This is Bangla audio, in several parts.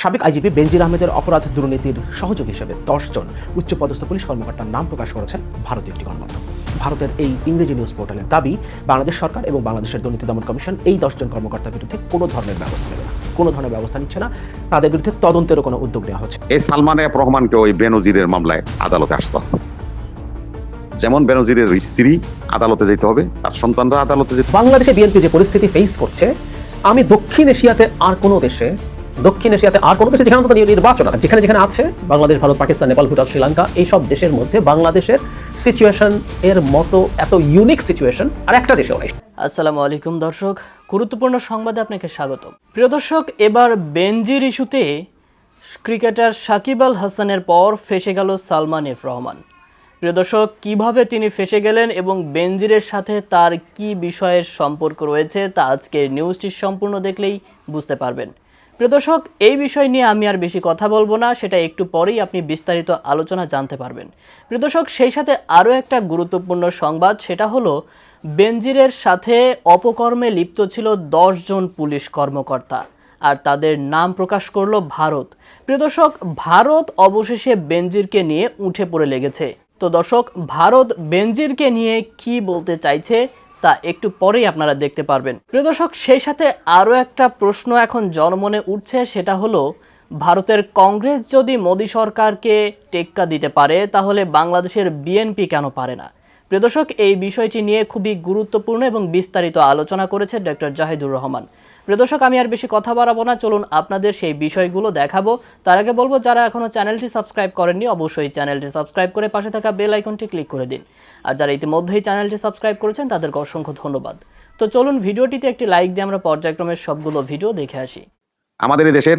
সাবেক আইজিপি বেনজির আহমেদের অপরাধ দুর্নীতির সহযোগী হিসেবে দশজন উচ্চপদস্থ পুলিশ কর্মকর্তার নাম প্রকাশ করেছে ভারতীয় একটি গণমাধ্যম। ভারতের এই ইংরেজি নিউজ পোর্টালের দাবি বাংলাদেশ সরকার এবং বাংলাদেশের দুর্নীতি দমন কমিশন এই দশজন কর্মকর্তার বিরুদ্ধে কোনো ধরনের ব্যবস্থা নেবে না। কোনো ধরনের ব্যবস্থা নিচ্ছে না। তাদের বিরুদ্ধে তদন্তেরও কোনো উদ্যোগ নেওয়া হচ্ছে। এই সালমান এফ রহমানকে ওই বেনজিরের মামলায় আদালতে আসতে হবে। যেমন বেনজিরের স্ত্রী আদালতে যেতে হবে তার সন্তানরা আদালতে যেতে বাংলাদেশে বিএনপি যে পরিস্থিতি ফেস করছে আমি দক্ষিণ এশিয়াতে আর কোনো দেশে দক্ষিণ এশিয়াতে আর কোনো দেশে যেখানে অন্তত নির্বাচন যেখানে যেখানে আছে, বাংলাদেশ, ভারত, পাকিস্তান, নেপাল, ভুটান, শ্রীলঙ্কা এই সব দেশের মধ্যে বাংলাদেশের সিচুয়েশন এর মতো এত ইউনিক সিচুয়েশন আর একটা দেশেও নেই। আসসালামু আলাইকুম দর্শক, গুরুত্বপূর্ণ সংবাদে আপনাকে স্বাগত প্রিয় দর্শক, এবার বেনজির ইস্যুতে ক্রিকেটার সাকিব আল হাসানের পর ফেসে গেল সালমান এফ রহমান। প্রিয় দর্শক, কীভাবে তিনি ফেসে গেলেন এবং বেনজিরের সাথে তার কি বিষয়ের সম্পর্ক রয়েছে তা আজকের নিউজটি সম্পূর্ণ দেখলেই বুঝতে পারবেন। প্রিয় দর্শক, এই বিষয় নিয়ে আমি আর বেশি কথা বলব না। সেটা একটু পরেই আপনি বিস্তারিত আলোচনা জানতে পারবেন। প্রদর্শক সেই সাথে আরও একটা গুরুত্বপূর্ণ সংবাদ, সেটা হলো, বেনজিরের সাথে অপকর্মে লিপ্ত ছিল জন পুলিশ কর্মকর্তা আর তাদের নাম প্রকাশ করল ভারত। প্রিয় দর্শক, ভারত অবশেষে বেনজিরকে নিয়ে উঠে পড়ে লেগেছে। তো দর্শক, ভারত বেনজিরকে নিয়ে কি বলতে চাইছে তা একটু পরেই আপনারা দেখতে পারবেন। প্রিয় দর্শক, সেই সাথে আরও একটা প্রশ্ন এখন জনমনে উঠছে, সেটা হলো, ভারতের কংগ্রেস যদি মোদী সরকারকে টেক্কা দিতে পারে, তাহলে বাংলাদেশের বিএনপি কেন পারে না? প্রিয় দর্শক, এই বিষয়টি নিয়ে খুবই গুরুত্বপূর্ণ এবং বিস্তারিত আলোচনা করেছে ডক্টর জাহিদুর রহমান। প্রিয় দর্শক, আমি আর বেশি কথা বাড়াবো না। চলুন আপনাদের সেই বিষয়গুলো দেখাবো। তার আগে বলব, যারা এখনও চ্যানেলটি সাবস্ক্রাইব করেননি, অবশ্যই চ্যানেলটি সাবস্ক্রাইব করে পাশে থাকা বেল আইকনটি ক্লিক করে দিন। আর যারা ইতিমধ্যেই চ্যানেলটি সাবস্ক্রাইব করেছেন, তাদেরকে অসংখ্য ধন্যবাদ। তো চলুন ভিডিওটিতে একটি লাইক দিয়ে আমরা পর্যায়ক্রমে সবগুলো ভিডিও দেখে আসি। আমাদের এই দেশের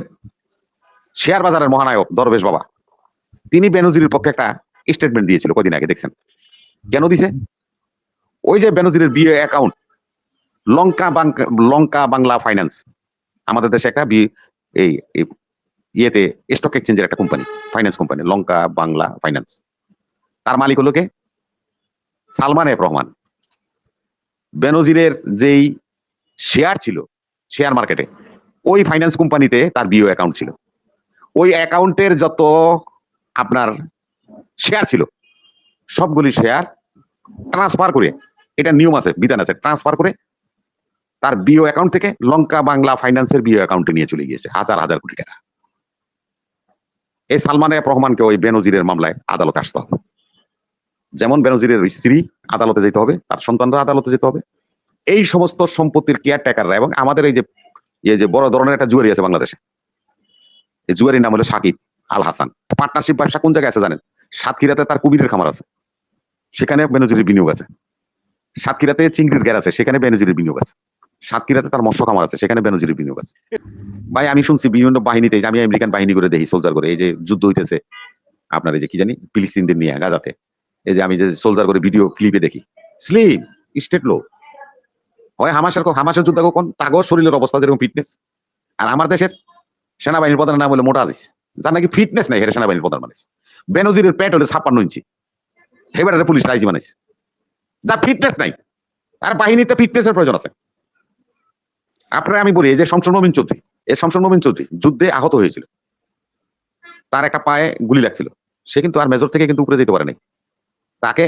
শেয়ার বাজারের মহানায়ক দরবেশ বাবা, তিনি বেনজিরের পক্ষে একটা স্টেটমেন্ট দিয়েছিল কদিন আগে, দেখছেন? কেন দিছে? ওই যে বেনজিরের বিয়ে অ্যাকাউন্ট লঙ্কা লঙ্কা বাংলা ফাইন্যান্স আমাদের দেশে একটা এই ইয়েতে স্টক এক্সচেঞ্জের একটা company finance company Lanka Bangla finance তার মালিক হলো কে? সালমান এফ রহমান। বেনজিরের যেই শেয়ার ছিল শেয়ার মার্কেটে ওই ফাইন্যান্স কোম্পানিতে তার বিও অ্যাকাউন্ট ছিল। ওই অ্যাকাউন্টের যত আপনার শেয়ার ছিল, সবগুলি শেয়ার ট্রান্সফার করে, এটা নিয়ম আছে, বিধান আছে ট্রান্সফার করে তার বিও অ্যাকাউন্ট থেকে লঙ্কা বাংলা ফাইন্যান্সের বিও অ্যাকাউন্টে নিয়ে চলে গিয়েছে, হাজার হাজার কোটি টাকা। এই সালমান রহমানকে ওই বেনজিরের মামলায় আদালতে আসতে হবে। যেমন বেনজিরের স্ত্রী আদালতে যেতে হবে, তার সন্তানরা আদালতে যেতে হবে। এই সমস্ত সম্পত্তির কেয়ারটেকাররা এবং আমাদের এই যে এই যে বড় ধরনের একটা জুয়ারি আছে বাংলাদেশে। এই জুয়ারির নাম হলো সাকিব আল হাসান। পার্টনারশিপ ব্যবসা কোন জায়গায় আছে জানেন? সাতক্ষীরাতে তার কুবিরের খামার আছে। সেখানে বেনজিরের বিনিয়োগ আছে। সাতক্ষীরাতে চিংড়ির গ্যার আছে, সেখানে বেনজিরের বিনিয়োগ আছে। সাতক্ষীরাতে তার মৎস্য খামার আছে, সেখানে বেনজিরের বিনিয়োগ আছে। ভাই, আমি শুনছি বিভিন্ন বাহিনীতে আমি আমেরিকান বাহিনী করে দেখি সোলজার করে, এই যে যুদ্ধ হইতেছে, আপনার এই যে কি জানি, ফিলিস্তিনদের নিয়ে, গাজাতে। এই যে আমি যে সোলজার করে ভিডিও ক্লিপে দেখি স্লিম স্টেট লো হয় হামাসের হামাসের যুদ্ধ কোন? তাগর শরীরের অবস্থা যেরকম ফিটনেস আর আমার দেশের সেনাবাহিনীর প্রধানের নাম হলো মোটা আজিজ যার নাকি ফিটনেস নাই, হেরে সেনাবাহিনীর প্রধান মানুষ বেনজিরের পেট হলে ছাপ্পান্ন ইঞ্চি। এবারে পুলিশ রাইজি বানাইছে। যার ফিটনেস নাই, আর বাহিনীতে ফিটনেসের প্রয়োজন আছে। আপনারা আমি বলি, এই যে শমশন নবীন চৌধুরী, এই শমশন নবীন চৌধুরী যুদ্ধে আহত হয়েছিল। তার একটা পায়ে গুলি লাগছিল। সে কিন্তু আর মেজর থেকে কিন্তু উপরে যেতে পারে নাই তাকে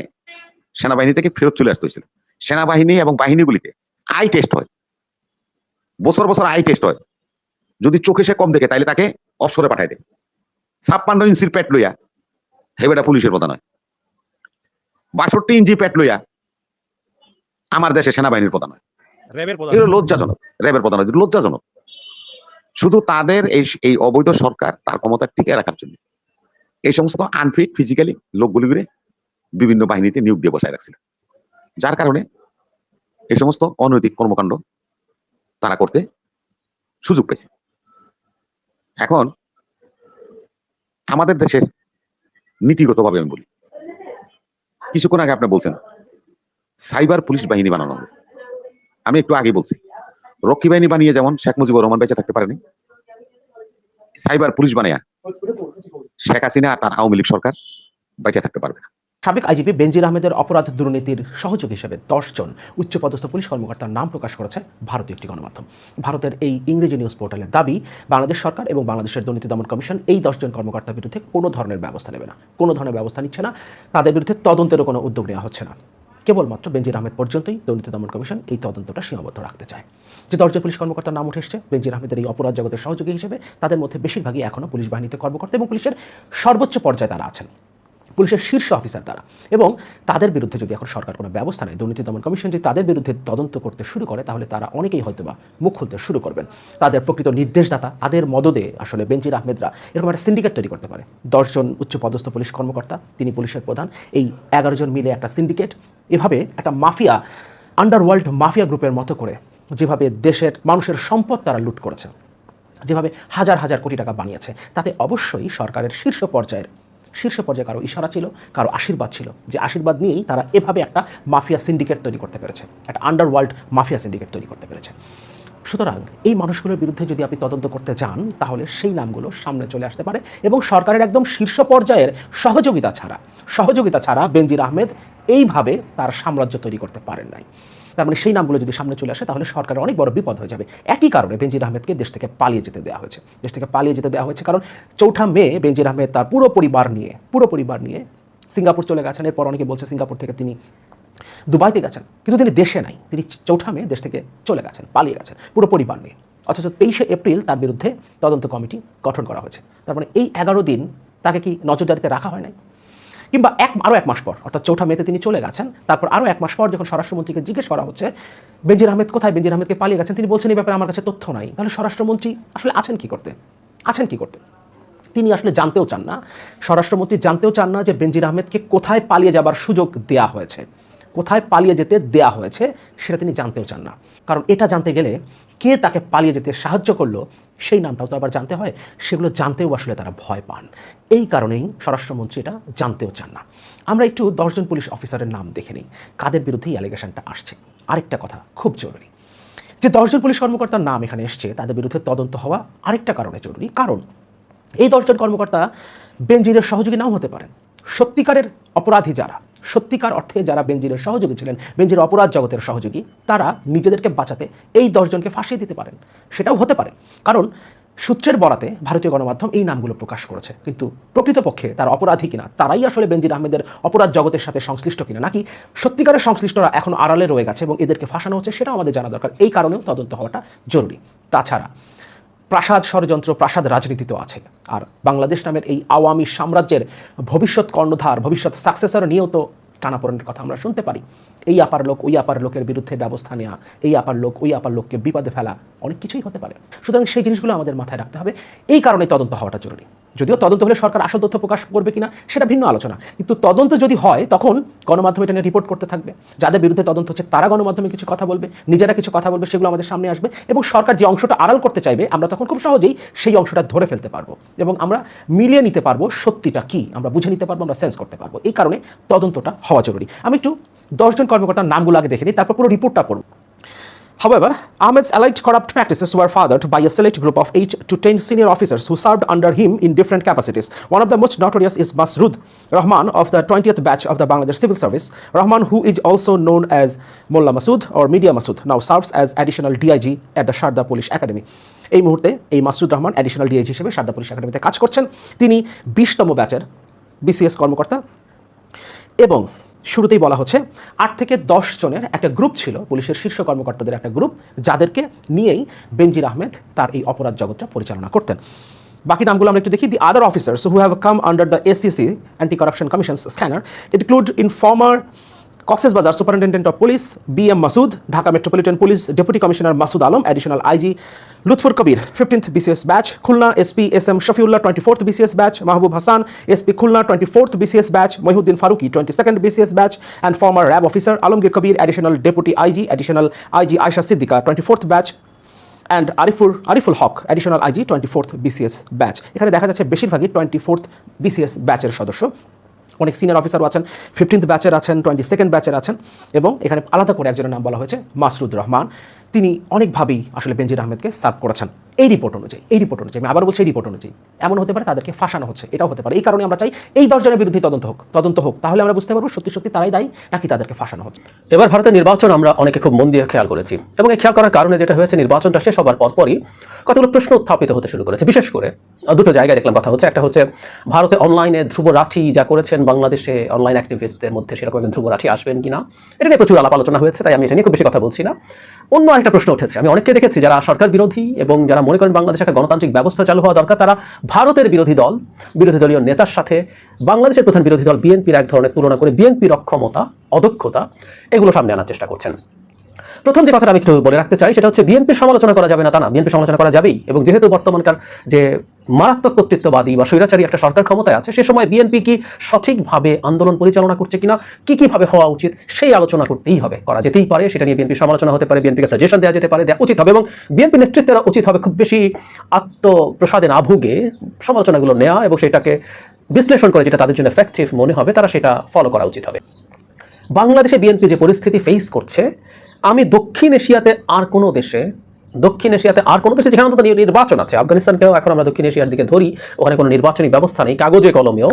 সেনাবাহিনী থেকে ফেরত চলে আসতে হয়েছিল। সেনাবাহিনী এবং বাহিনীগুলিতে আই টেস্ট হয়। বছর বছর আই টেস্ট হয়। যদি চোখে সে কম দেখে, তাহলে তাকে অবসরে পাঠায় দেয়। ছাপ্পান্ন ইঞ্চির প্যাট লইয়া, হেবেটা পুলিশের প্রধান হয়। বাষট্টি ইঞ্চি প্যাট লইয়া, আমার দেশে সেনাবাহিনীর প্রধান হয়। লজ্জাজনক, র্যাবের প্রধান লজ্জাজনক। শুধু তাদের এই অবৈধ সরকার তার ক্ষমতা টিকে রাখার জন্য। এই সমস্ত আনফিট ফিজিক্যালি লোকগুলিগুলো বিভিন্ন বাহিনীতে নিয়োগ দিয়ে বসায় রাখছিল। যার কারণে এই সমস্ত অনৈতিক কর্মকাণ্ড তারা করতে সুযোগ পেয়েছে। এখন আমাদের দেশের নীতিগতভাবে আমি বলি। কিছুক্ষণ আগে আপনি বলছেন, সাইবার পুলিশ বাহিনী বানানো হবে। আমি একটু আগে বলছি। রক্ষী বাহিনী বানিয়ে যেমন শেখ মুজিবুর রহমান বেঁচে থাকতে পারেনি, সাইবার পুলিশ বানিয়া শেখ হাসিনা তার আওয়ামী লীগ সরকার বেঁচে থাকতে পারবে না। সাবেক আইজিপি বেনজির আহমেদের অপরাধ দুর্নীতির সহযোগ হিসেবে দশজন উচ্চপদস্থ পুলিশ কর্মকর্তার নাম প্রকাশ করেছে ভারতীয় একটি গণমাধ্যম। ভারতের এই ইংরেজি নিউজ পোর্টালের দাবি, বাংলাদেশ সরকার এবং বাংলাদেশের দুর্নীতি দমন কমিশন এই দশজন কর্মকর্তার বিরুদ্ধে কোনো ধরনের ব্যবস্থা নেবে না। কোনো ধরনের ব্যবস্থা নিচ্ছে না। তাদের বিরুদ্ধে তদন্তেরও কোনো উদ্যোগ নেওয়া হচ্ছে না। কেবলমাত্র বেঞ্জির আহমেদ পর্যন্তই দুর্নীতি দমন কমিশন এই তদন্তটা সীমাবদ্ধ রাখতে চায়। যে দশজন পুলিশ কর্মকর্তার নাম উঠে এসছে বেঞ্জির আহমেদের এই অপরাধ জগতের সহযোগী হিসেবে তাদের মধ্যে বেশিরভাগই এখনও পুলিশ বাহিনীতে কর্মকর্তা এবং পুলিশের সর্বোচ্চ পর্যায়ে তারা আছেন। পুলিশের শীর্ষ অফিসার তারা এবং তাদের বিরুদ্ধে যদি এখন সরকার কোনো ব্যবস্থা নেয়, দুর্নীতি দমন কমিশন যদি তাদের বিরুদ্ধে তদন্ত করতে শুরু করে, তাহলে তারা অনেকেই হয়তোবা মুখ খুলতে শুরু করবেন। তাদের প্রকৃত নির্দেশদাতা, তাদের মদদে আসলে বেনজির আহমেদরা এরকম একটা সিন্ডিকেট তৈরি করতে পারে। দশজন উচ্চ পদস্থ পুলিশ কর্মকর্তা, তিনি পুলিশের প্রধান, এই এগারো জন মিলে একটা সিন্ডিকেট। এভাবে একটা মাফিয়া আন্ডারওয়ার্ল্ড মাফিয়া গ্রুপের মতো করে যেভাবে দেশের মানুষের সম্পদ তারা লুট করেছে, যেভাবে হাজার হাজার কোটি টাকা বানিয়েছে, তাতে অবশ্যই সরকারের শীর্ষ পর্যায়ের শীর্ষ পর্যায়ে কারও ইশারা ছিল, কারও আশীর্বাদ ছিল, যে আশীর্বাদ নিয়েই তারা এভাবে একটা মাফিয়া সিন্ডিকেট তৈরি করতে পেরেছে, একটা আন্ডারওয়ার্ল্ড মাফিয়া সিন্ডিকেট তৈরি করতে পেরেছে। সুতরাং এই মানুষগুলোর বিরুদ্ধে যদি আপনি তদন্ত করতে যান, তাহলে সেই নামগুলো সামনে চলে আসতে পারে এবং সরকারের একদম শীর্ষ পর্যায়ের সহযোগিতা ছাড়া সহযোগিতা ছাড়া বেনজির আহমেদ এইভাবে তার সাম্রাজ্য তৈরি করতে পারেন নাই। তার মানে সেই নামগুলো যদি সামনে চলে আসে, তাহলে সরকারের অনেক বড় বিপদ হয়ে যাবে। একই কারণে বেনজির আহমেদকে দেশ থেকে পালিয়ে যেতে দেওয়া হয়েছে। দেশ থেকে পালিয়ে যেতে দেওয়া হয়েছে কারণ চৌঠা মে বেনজির আহমেদ তার পুরো পরিবার নিয়ে, পুরো পরিবার নিয়ে সিঙ্গাপুর চলে গেছেন। এরপর অনেকে বলছে সিঙ্গাপুর থেকে তিনি দুবাইতে গেছেন। কিন্তু তিনি দেশে নাই। তিনি চৌঠা মে দেশ থেকে চলে গেছেন, পালিয়ে গেছেন পুরো পরিবার নিয়ে। অথচ তেইশে এপ্রিল তার বিরুদ্ধে তদন্ত কমিটি গঠন করা হয়েছে। তার মানে এই এগারো দিন তাকে কি নজরদারিতে রাখা হয় নাই? কিংবা এক আরও এক মাস পর, অর্থাৎ চৌঠা মেতে তিনি চলে গেছেন। তারপর আরও এক মাস পর যখন স্বরাষ্ট্রমন্ত্রীকে জিজ্ঞেস করা হচ্ছে বেনজির আহমেদ কোথায়? বেনজির আহমেদকে পালিয়ে গেছেন, তিনি বলছেন এই ব্যাপারে আমার কাছে তথ্য নাই। তাহলে স্বরাষ্ট্রমন্ত্রী আসলে আছেন কি করতে? আছেন কি করতে? তিনি আসলে জানতেও চান না। স্বরাষ্ট্রমন্ত্রী জানতেও চান না যে বেনজির আহমেদকে কোথায় পালিয়ে যাবার সুযোগ দেয়া হয়েছে। কোথায় পালিয়ে যেতে দেয়া হয়েছে, সেটা তিনি জানতেও চান না। কারণ এটা জানতে গেলে কে তাকে পালিয়ে যেতে সাহায্য করল সেই নামটাও তো আবার জানতে হয়। সেগুলো জানতেও আসলে তারা ভয় পান। এই কারণেই স্বরাষ্ট্রমন্ত্রী এটা জানতেও চান না। আমরা একটু দশজন পুলিশ অফিসারের নাম দেখে নিই। কাদের বিরুদ্ধে এই অ্যালিগেশনটা আসছে? আরেকটা কথা, খুব জরুরি। যে দশজন পুলিশ কর্মকর্তার নাম এখানে এসছে, তাদের বিরুদ্ধে তদন্ত হওয়া আরেকটা কারণে জরুরি। কারণ, এই দশজন কর্মকর্তা বেনজিরের সহযোগী নাও হতে পারেন। সত্যিকারের অপরাধী যারা সত্যিকার অর্থে যারা বেনজিরের সহযোগী ছিলেন, বেনজির অপরাধ জগতের সহযোগী, তারা নিজেদেরকে বাঁচাতে এই দশজনকে ফাঁসিয়ে দিতে পারেন। সেটাও হতে পারে। কারণ সূত্রের বরাতে ভারতীয় গণমাধ্যম এই নামগুলো প্রকাশ করেছে। কিন্তু প্রকৃতপক্ষে তার অপরাধী কিনা, তারাই আসলে বেনজির আহমেদের অপরাধ জগতের সাথে সংশ্লিষ্ট কিনা, নাকি সত্যিকারের সংশ্লিষ্টরা এখন আড়ালে রয়ে গেছে এবং এদেরকে ফাঁসানো হচ্ছে, সেটাও আমাদের জানা দরকার। এই কারণেও তদন্ত হওয়াটা জরুরি। তাছাড়া প্রাসাদ ষড়যন্ত্র, প্রাসাদ রাজনীতি তো আছে। আর বাংলাদেশ নামের এই আওয়ামী সাম্রাজ্যের ভবিষ্যৎ কর্ণধার, ভবিষ্যৎ সাকসেসর নিয়েও তো টানাপোড়েনের কথা আমরা শুনতে পারি। এই আপার লোক, ওই আপার লোকের বিরুদ্ধে ব্যবস্থা নেওয়া এই আপার লোক, ওই আপার লোককে বিপদে ফেলা, অনেক কিছুই হতে পারে। সুতরাং সেই জিনিসগুলো আমাদের মাথায় রাখতে হবে। এই কারণে তদন্ত হওয়াটা জরুরি। যদিও তদন্ত হলে সরকার আসল তথ্য প্রকাশ করবে কিনা, সেটা ভিন্ন আলোচনা। কিন্তু তদন্ত যদি হয়, তখন গণমাধ্যম এটা নিয়ে রিপোর্ট করতে থাকবে। যাদের বিরুদ্ধে তদন্ত হচ্ছে, তারা গণমাধ্যমে কিছু কথা বলবে, নিজেরা কিছু কথা বলবে, সেগুলো আমাদের সামনে আসবে এবং সরকার যে অংশটা আড়াল করতে চাইবে, আমরা তখন খুব সহজেই সেই অংশটা ধরে ফেলতে পারব এবং আমরা মিলিয়ে নিতে পারব সত্যিটা কি, আমরা বুঝে নিতে পারব, আমরা সেন্স করতে পারব। এই কারণে তদন্তটা হওয়া জরুরি। আমি একটু দশজন কর্মকর্তার নামগুলো আগে দেখে নিই তারপর পুরো রিপোর্টটা পড়ব However, Ahmed's alleged corrupt practices were fathered by a select group of 8 to 10 senior officers who served under him in different capacities. One of the most notorious is Masrud Rahman of the 20th batch of the Bangladesh Civil Service. Rahman, who is also known as Mullah Masood or Media Masood, now serves as additional DIG at the Sharda Police Academy. এই মুহূর্তে এই মাসুদ রহমান অ্যাডিশনাল ডিআইজি হিসেবে সারদা পুলিশ একাডেমিতে কাজ করছেন তিনি বিশতম ব্যাচের বিসিএস কর্মকর্তা এবং শুরুতেই বলা হচ্ছে আট থেকে দশ জনের একটা গ্রুপ ছিল, পুলিশের শীর্ষ কর্মকর্তাদের একটা গ্রুপ, যাদেরকে নিয়েই বেনজির আহমেদ তার এই অপরাধ জগৎটা পরিচালনা করতেন। বাকি নামগুলো আমরা একটু দেখি। The other officers who have come under the ACC anti corruption commission scanner include informer Cox's Bazar superintendent of police B M Masud Dhaka metropolitan police deputy commissioner Masud Alam additional IG Lutfur Kabir fifteenth BCS batch Khulna SP S M Shafiullah twenty fourth BCS batch Mahbub Hasan SP Khulna twenty fourth BCS batch Mohiuddin Faruqi twenty second BCS batch and former RAB officer Alamgir Kabir additional deputy IG additional IG Ayesha Siddiqa twenty fourth batch and Arifur Ariful Haque additional IG twenty fourth BCS batch এখানে দেখা যাচ্ছে বেশিরভাগই টোয়েন্টি ফোর্থ বিসিএস ব্যাচের সদস্য। অনেক সিনিয়র অফিসারও আছেন ফিফটিন্থ ব্যাচের আছেন টোয়েন্টি সেকেন্ড ব্যাচের আছেন এবং এখানে আলাদা করে একজনের নাম বলা হয়েছে, মাসরুদ রহমান। তিনি অনেকভাবেই আসলে বেনজির আহমেদকে সার্ভ করেছেন। এই রিপোর্ট অনুযায়ী, এই রিপোর্ট অনুযায়ী, আমি আবার বলছি, এই রিপোর্ট অনুযায়ী। এমন হতে পারে তাদেরকে ফাঁসানো হচ্ছে, এটাও হতে পারে। এই কারণে আমরা চাই এই দশজনের বিরুদ্ধে তদন্ত হোক তদন্ত হোক। তাহলে আমরা বুঝতে পারব সত্যি সত্যি তারাই দায়ী নাকি তাদেরকে ফাঁসানো হচ্ছে। এবার ভারতের নির্বাচন আমরা অনেকে খুব মন দিয়ে খেয়াল করেছি এবং এই খেয়াল করার কারণে যেটা হয়েছে, নির্বাচনটা শেষ হবার পরপরই কতগুলো প্রশ্ন উত্থাপিত হতে শুরু করেছে। বিশেষ করে দুটো জায়গায় দেখলাম কথা হচ্ছে, একটা হচ্ছে ভারতে অনলাইনে ধ্রুব রাঠি যা করেছেন, বাংলাদেশে অনলাইন অ্যাক্টিভিস্টদের মধ্যে সেরকম ধ্রুব রাঠি আসবেন কিনা, এটা নিয়ে প্রচুর আলাপ আলোচনা হয়েছে, তাই আমি এটা নিয়ে খুব বেশি কথা বলছি না। অন্য একটা প্রশ্ন উঠেছে। আমি অনেককে দেখেছি যারা সরকার বিরোধী এবং যারা মনে করেন বাংলাদেশে একটা গণতান্ত্রিক ব্যবস্থা চালু হওয়া দরকার, তারা ভারতের বিরোধী দল, বিরোধী দলীয় নেতার সাথে বাংলাদেশের প্রধান বিরোধী দল বিএনপির এক ধরনের তুলনা করে বিএনপির অক্ষমতা অদক্ষতা এগুলো সামনে আনার চেষ্টা করছেন। প্রথম যে কথাটা আমি একটু বলে রাখতে চাই, সেটা হচ্ছে বিএনপির সমালোচনা করা যাবে না তা না। বিএনপি সমালোচনা করা যাবেই এবং যেহেতু বর্তমানকার যে মারাত্মক কর্তৃত্ববাদী বা স্বৈরাচারী একটা সরকার ক্ষমতায় আছে, সে সময় বিএনপি কি সঠিকভাবে আন্দোলন পরিচালনা করছে কিনা, কি কীভাবে হওয়া উচিত, সেই আলোচনা করতেই হবে, করা যেতেই পারে, সেটা নিয়ে বিএনপি সমালোচনা হতে পারে, বিএনপিকে সাজেশন দেওয়া যেতে পারে, দেওয়া উচিত হবে এবং বিএনপি নেতৃত্বের উচিত হবে খুব বেশি আত্মপ্রসাদে না ভুগে সমালোচনাগুলো নেওয়া এবং সেটাকে বিশ্লেষণ করে যেটা তাদের জন্য এফেক্টিভ মনে হবে, তারা সেটা ফলো করা উচিত হবে। বাংলাদেশে বিএনপি যে পরিস্থিতি ফেস করছে, আমি দক্ষিণ এশিয়াতে আর কোনো দেশে দক্ষিণ এশিয়াতে আর কোনো দেশে যেখানে নির্বাচন আছে। আফগানিস্তানকেও এখন আমরা দক্ষিণ এশিয়ার দিকে ধরি, ওখানে কোনো নির্বাচনী ব্যবস্থা নেই। কাগজে, কলমেও।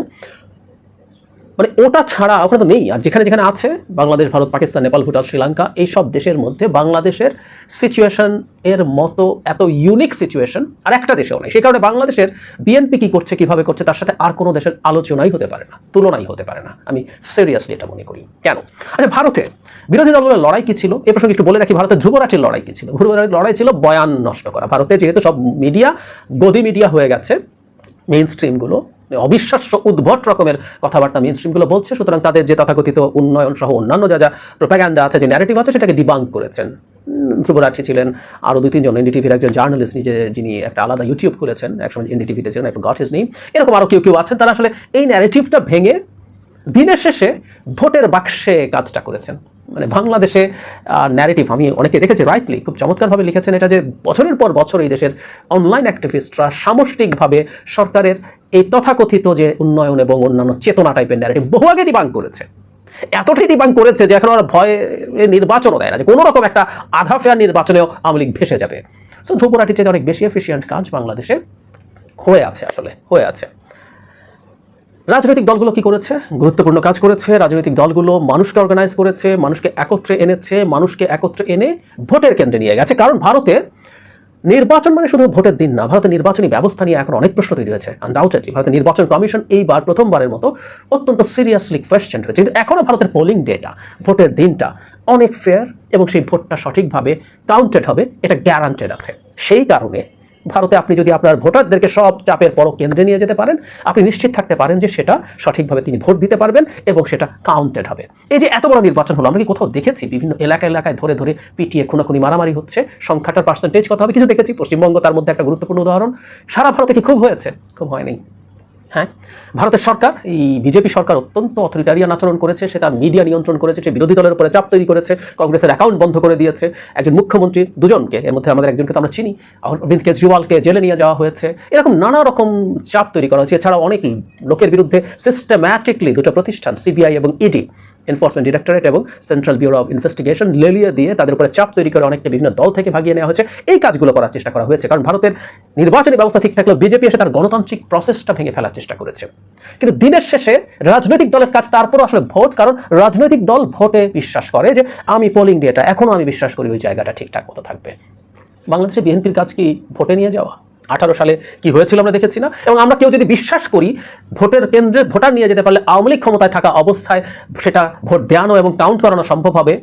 মানে ওটা ছাড়া ওখানে তো নেই। আর যেখানে যেখানে আছে, বাংলাদেশ, ভারত, পাকিস্তান, নেপাল, ভুটান, শ্রীলঙ্কা এই সব দেশের মধ্যে বাংলাদেশের সিচুয়েশন এর মতো এত ইউনিক সিচুয়েশন আর একটা দেশেও নেই। সেই কারণে বাংলাদেশের বিএনপি কি করছে, কীভাবে করছে, তার সাথে আর কোনো দেশের আলোচনাই হতে পারে না, তুলনাই হতে পারে না। আমি সিরিয়াসলি এটা মনে করি। কেন? আচ্ছা ভারতে বিরোধী দলগুলোর লড়াই কি ছিল? এ প্রসঙ্গে একটু বলে রাখি, ভারতের যুবরাটির লড়াই কি ছিল? যুবরাটির লড়াই ছিল বয়ান নষ্ট করা। ভারতে যেহেতু সব মিডিয়া গদি মিডিয়া হয়ে গেছে মেইন স্ট্রিমগুলো অবিশ্বাস্য উদ্ভট রকমের কথাবার্তা মেইন স্ট্রিমগুলো বলছে, সুতরাং তাদের যে তথাকথিত উন্নয়ন সহ অন্যান্য যা যা প্রোপাগ্যান্ডা আছে, যে ন্যারেটিভ আছে, সেটাকে ডিবাঙ্ক করেছেন। ধ্রুবরাঠি ছিলেন আরও দুই, তিনজন এনডিটিভির একজন জার্নালিস্ট নিজে, যিনি একটা আলাদা ইউটিউব করেছেন একসময় এনডিটিভিতে ছিলেন গট হিজ নেই এরকম আরও কেউ কেউ আছেন, তারা আসলে এই ন্যারেটিভটা ভেঙে দিনের শেষে ভোটের বাক্সে কাজটা করেছেন। মানে বাংলাদেশে ন্যারেটিভ আমি অনেকে দেখেছি রাইটলি খুব চমৎকারভাবে লিখেছেন এটা যে বছরের পর বছর এই দেশের অনলাইন অ্যাক্টিভিস্টরা সামষ্টিকভাবে সরকারের এই তথাকথিত যে উন্নয়ন এবং অন্যান্য চেতনা টাইপের ন্যারেটিভ বহু আগে ডিবাং করেছে। এতটাই ডিবাং করেছে যে এখন ওরা ভয়ে নির্বাচনও দেয় না, যে কোনো রকম একটা আধা ফেয়ার নির্বাচনেও আওয়ামী লীগ ভেসে যাবে। সো ঝোপড়াটির চেয়ে অনেক বেশি এফিসিয়েন্ট কাজ বাংলাদেশে হয়ে আছে আসলে, হয়ে আছে। রাজনৈতিক দলগুলো কি করেছে? গুরুত্বপূর্ণ কাজ করেছে। রাজনৈতিক দলগুলো মানুষকে অর্গানাইজ করেছে, মানুষকে একত্রে এনেছে, মানুষকে একত্রে এনে ভোটের কেন্দ্রে নিয়ে গেছে। কারণ ভারতে নির্বাচন মানে শুধু ভোটের দিন না ভারতের নির্বাচনী ব্যবস্থা নিয়ে এখন অনেক প্রশ্ন তৈরি হয়েছে আনডাউটেডলি ভারতের নির্বাচন কমিশন এইবার প্রথমবারের মতো অত্যন্ত সিরিয়াসলি কোয়েশ্চেন হয়েছে। কিন্তু এখনও ভারতের পোলিং ডেটা ভোটের দিনটা অনেক ফেয়ার এবং সেই ভোটটা সঠিকভাবে কাউন্টেড হবে, এটা গ্যারান্টেড আছে। সেই কারণে ভারতে আপনি যদি আপনার ভোটারদেরকে সব চাপের পর কেন্দ্রে নিয়ে যেতে পারেন, আপনি নিশ্চিত থাকতে পারেন যে সেটা সঠিকভাবে তিনি ভোট দিতে পারবেন এবং সেটা কাউন্টেড হবে। এই যে এত বড় নির্বাচন হলো, আমরা কি কোথাও দেখেছি? বিভিন্ন এলাকা এলাকায় ধরে ধরে পিটিয়ে খুনাখুনি মারামারি হচ্ছে, সংখ্যাটার পার্সেন্টেজ কথা হবে কিছু দেখেছি পশ্চিমবঙ্গ তার মধ্যে একটা গুরুত্বপূর্ণ উদাহরণ। সারা ভারতে কি খুব হয়েছে? খুব হয়নি। হ্যাঁ? ভারতের সরকার, এই বিজেপি সরকার অত্যন্ত অথরিটারিয়ান আচরণ করেছে, সে তার মিডিয়া নিয়ন্ত্রণ করেছে, সে বিরোধী দলের উপরে চাপ তৈরি করেছে, কংগ্রেসের অ্যাকাউন্ট বন্ধ করে দিয়েছে, একজন মুখ্যমন্ত্রী দুজনকে, এর মধ্যে আমাদের একজনকে তো আমরা চিনি, অরবিন্দ কেজরিওয়ালকে জেলে নিয়ে যাওয়া হয়েছে, এরকম নানা রকম চাপ তৈরি করা হয়েছে। এছাড়াও অনেক লোকের বিরুদ্ধে সিস্টেম্যাটিকলি দুটো প্রতিষ্ঠান সিবিআই এবং ইডি এনফোর্সমেন্ট ডিরেক্টরেট এবং সেন্ট্রাল ব্যুরো অফ ইনভেস্টিগেশন লেলিয়ে দিয়ে তাদের উপরে চাপ তৈরি করে অনেককে বিভিন্ন দল থেকে ভাগিয়ে নেওয়া হয়েছে। এই কাজগুলো করার চেষ্টা করা হয়েছে কারণ ভারতের নির্বাচনী ব্যবস্থা ঠিক থাকলেও বিজেপি এসে তার গণতান্ত্রিক প্রসেসটা ভেঙে ফেলার চেষ্টা করেছে। কিন্তু দিনের শেষে রাজনৈতিক দলের কাজ তারপরও আসলে ভোট, কারণ রাজনৈতিক দল ভোটে বিশ্বাস করে যে আমি পোলিং ডেটা এখনও আমি বিশ্বাস করি ওই জায়গাটা ঠিকঠাক মতো থাকবে। বাংলাদেশে বিএনপির কাজ কি ভোটে নিয়ে যাওয়া? আঠারো সালে কি হয়েছিল আমরা দেখেছি না? এবং আমরা কেউ যদি বিশ্বাস করি, ভোটের কেন্দ্রে ভোটার নিয়ে যেতে পারলে আওয়ামী লীগ ক্ষমতায় থাকা অবস্থায় সেটা ভোট দেওয়ানো এবং কাউন্ট করানো সম্ভব হবে,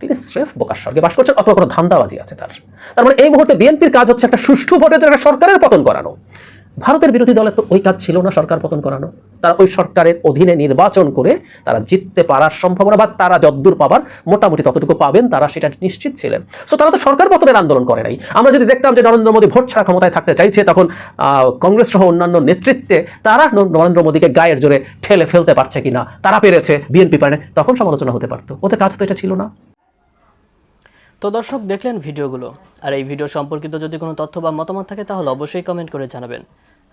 তিনি স্রেফ বোকার স্বর্গে বাস করছেন অথবা কোনো ধান্দাবাজি আছে তার। তার মানে এই মুহূর্তে বিএনপির কাজ হচ্ছে একটা সুষ্ঠু ভোটের একটা সরকারের পতন করানো। ভারতের বিরোধী দলের তো ওই কাজ ছিল না সরকার পতন করানো। তারা ওই সরকারের অধীনে নির্বাচন করে তারা জিততে পারার সম্ভাবনা বা তারা যদ্দূর পাবার মোটামুটি ততটুকু পাবেন তারা সেটা নিশ্চিত ছিলেন। সো তারা তো সরকার পতনের আন্দোলন করে নাই। আমরা যদি দেখতাম যে নরেন্দ্র মোদী ভোট ছাড়া ক্ষমতায় থাকতে চাইছে, তখন কংগ্রেস সহ অন্যান্য নেতৃত্বে তারা নরেন্দ্র মোদীকে গায়ের জোরে ঠেলে ফেলতে পারছে কিনা, তারা পেরেছে বিএনপি পারে তখন সমালোচনা হতে পারতো। ওদের কাজ তো এটা ছিল না। তো দর্শক, দেখলেন ভিডিওগুলো। আর এই ভিডিও সম্পর্কিত যদি কোনো তথ্য বা মতামত থাকে, তাহলে অবশ্যই কমেন্ট করে জানাবেন।